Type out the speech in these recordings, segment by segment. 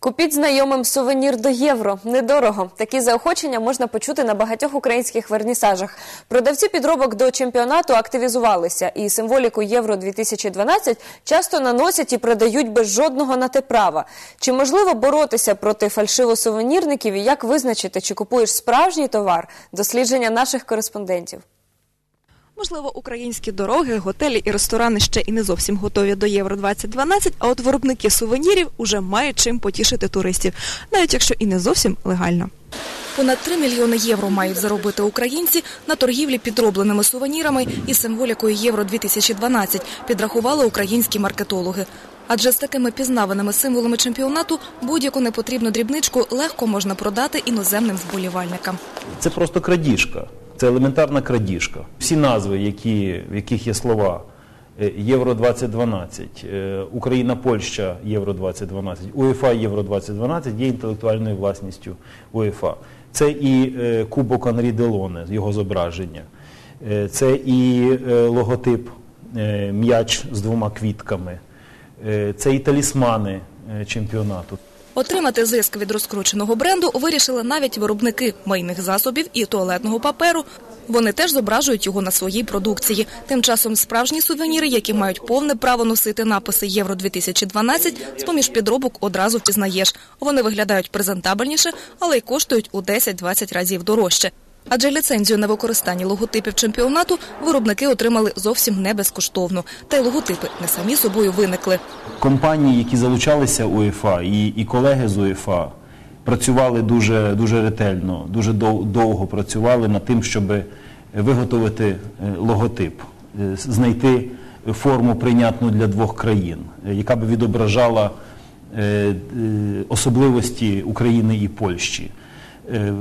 Купіть знайомим сувенір до євро. Недорого. Такі заохочення можна почути на багатьох українських вернісажах. Продавці підробок до чемпіонату активізувалися, і символіку Євро 2012 часто наносять і продають без жодного на те права. Чи можливо боротися проти фальшиво-сувенірників і як визначити, чи купуєш справжній товар? Дослідження наших кореспондентів. Можливо, українські дороги, готелі і ресторани ще і не зовсім готові до Євро 2012, а от виробники сувенірів уже мають чим потішити туристів, навіть якщо і не зовсім легально. Понад 3 мільйони євро мають заробити українці на торгівлі підробленими сувенірами і символікою Євро 2012, підрахували українські маркетологи. Адже з такими пізнаваними символами чемпіонату будь-яку непотрібну дрібничку легко можна продати іноземним вболівальникам. Це просто крадіжка. Це елементарна крадіжка. Всі назви, які, в яких є слова е, Євро 2012, е, Україна, Польща Євро 2012, УЄФА Євро 2012 є інтелектуальною власністю УЄФА. Це і е, Кубок Анрі Делоне, його зображення, це і логотип м'яч з двома квітками, це і талісмани чемпіонату. Отримати зиск від розкрученого бренду вирішили навіть виробники мийних засобів і туалетного паперу. Вони теж зображують його на своїй продукції. Тим часом справжні сувеніри, які мають повне право носити написи Євро 2012 з поміж підробок одразу впізнаєш. Вони виглядають презентабельніше, але й коштують у 10-20 разів дорожче. Адже ліцензію на використання логотипів чемпіонату виробники отримали зовсім не безкоштовно. Та й логотипи не самі собою виникли. компанії, які залучалися УЄФА, і, і колеги з УЄФА працювали дуже, дуже ретельно, дуже дов- довго працювали над тим, щоб виготовити е, логотип, е, знайти форму прийнятну для двох країн, е, яка би відображала е, е, особливості України і Польщі. Е,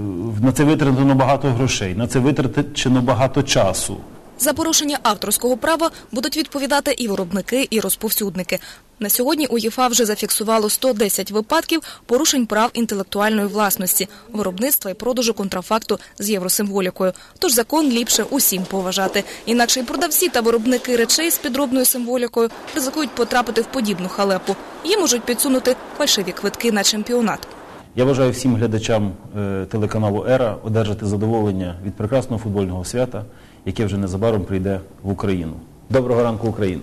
На це витратено багато грошей, на це витрачено багато часу. За порушення авторського права будуть відповідати і виробники, і розповсюдники. На сьогодні УЄФА вже зафіксувало 110 випадків порушень прав інтелектуальної власності, виробництва і продажу контрафакту з євросимволікою. Тож закон ліпше усім поважати. Інакше й продавці та виробники речей з підробною символікою ризикують потрапити в подібну халепу. Їм можуть підсунути фальшиві квитки на чемпіонат. Я бажаю всім глядачам е, телеканалу Ера одержати задоволення від прекрасного футбольного свята, яке вже незабаром прийде в Україну. Доброго ранку, Україна!